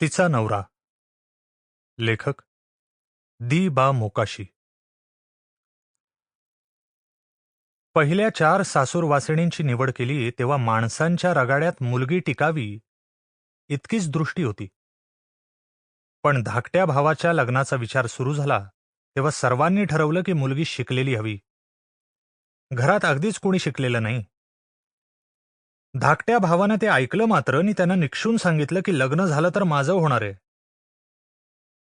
तिचा नवरा. लेखक. दी बा मोकाशी. पहिल्या चार सासूरवासिणींची निवड केली तेव्हा माणसांच्या रगाड्यात मुलगी टिकावी इतकीच दृष्टी होती. पण धाकट्या भावाच्या लग्नाचा विचार सुरू झाला तेव्हा सर्वांनी ठरवलं की मुलगी शिकलेली हवी. घरात अगदीच कोणी शिकलेलं नाही. धाकट्या भावानं ते ऐकलं मात्र आणि त्यानं निक्षून सांगितलं की लग्न झालं तर माझं होणार आहे.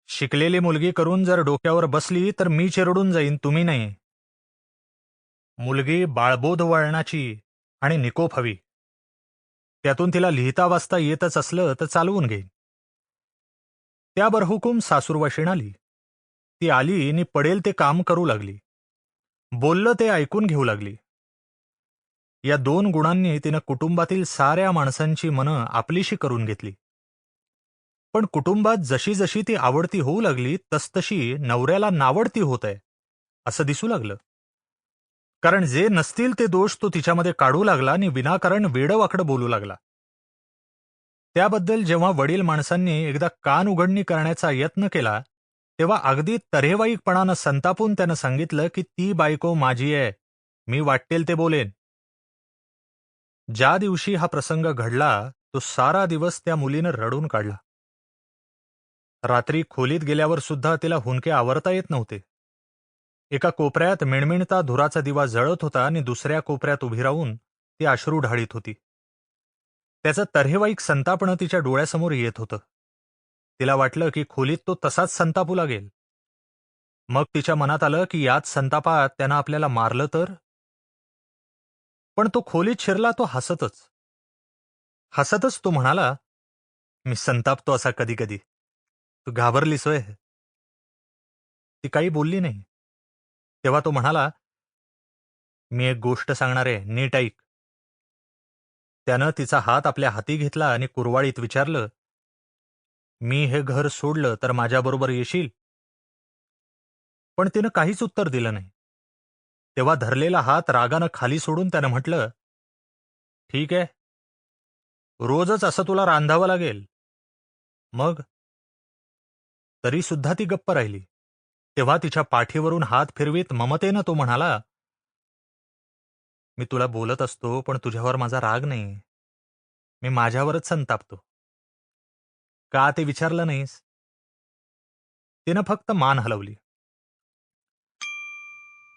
शिकलेली मुलगी करून जर डोक्यावर बसली तर मी चिरडून जाईन तुम्ही नाही. मुलगी बाळबोध वळणाची आणि निकोप हवी. त्यातून तिला लिहिता वाचता येतच असलं तर चालवून घेईन. त्या बरहुकूम सासूरवाशीण आली. ती आली आणि पडेल ते काम करू लागली. बोललं ते ऐकून घेऊ लागली. या दोन गुणांनी तिनं कुटुंबातील साऱ्या माणसांची मनं आपलीशी करून घेतली. पण कुटुंबात जशी जशी ती आवडती होऊ लागली तसतशी नवऱ्याला नावडती होत आहे असं दिसू लागलं. कारण जे नसतील ते दोष तो तिच्यामध्ये काढू लागला आणि विनाकारण वेडवाकडं बोलू लागला. त्याबद्दल जेव्हा वडील माणसांनी एकदा कान उघडणी करण्याचा यत्न केला तेव्हा अगदी तरेवाईकपणानं संतापून त्यानं सांगितलं की ती बायको माझी आहे मी वाटेल ते बोलेन. ज्या दिवशी हा प्रसंग घडला तो सारा दिवस त्या मुलीनं रडून काढला. रात्री खोलीत गेल्यावर सुद्धा तिला हुंके आवरता येत नव्हते. एका कोपऱ्यात मिणमिणता धुराचा दिवा जळत होता आणि दुसऱ्या कोपऱ्यात उभी राहून ती अश्रू ढाळीत होती. त्याचं तर्हेवाईक संतापणं तिच्या डोळ्यासमोर येत होतं. तिला वाटलं की खोलीत तो तसाच संतापू लागेल. मग तिच्या मनात आलं की याच संतापात त्यानं आपल्याला मारलं तर? पण तो खोलीत शिरला तो हसतच. हसतच तो म्हणाला मी संतापतो असा कधी कधी तू घाबरलीस वय ती काही बोलली नाही. तेव्हा तो म्हणाला मी एक गोष्ट सांगणार आहे नीट ऐक. त्यानं तिचा हात आपल्या हाती घेतला आणि कुरवाळीत विचारलं मी हे घर सोडलं तर माझ्याबरोबर येशील? पण तिनं काहीच उत्तर दिलं नाही. तेव्हा धरलेला हात रागानं खाली सोडून त्यानं म्हटलं ठीक आहे. रोजच असं तुला रांधावं लागेल. मग? तरी सुद्धा ती गप्प राहिली. तेव्हा तिच्या पाठीवरून हात फिरवीत ममतेनं तो म्हणाला मी तुला बोलत असतो पण तुझ्यावर माझा राग नाही. मी माझ्यावरच संतापतो. का ते विचारलं नाहीस? तिनं फक्त मान हलवली.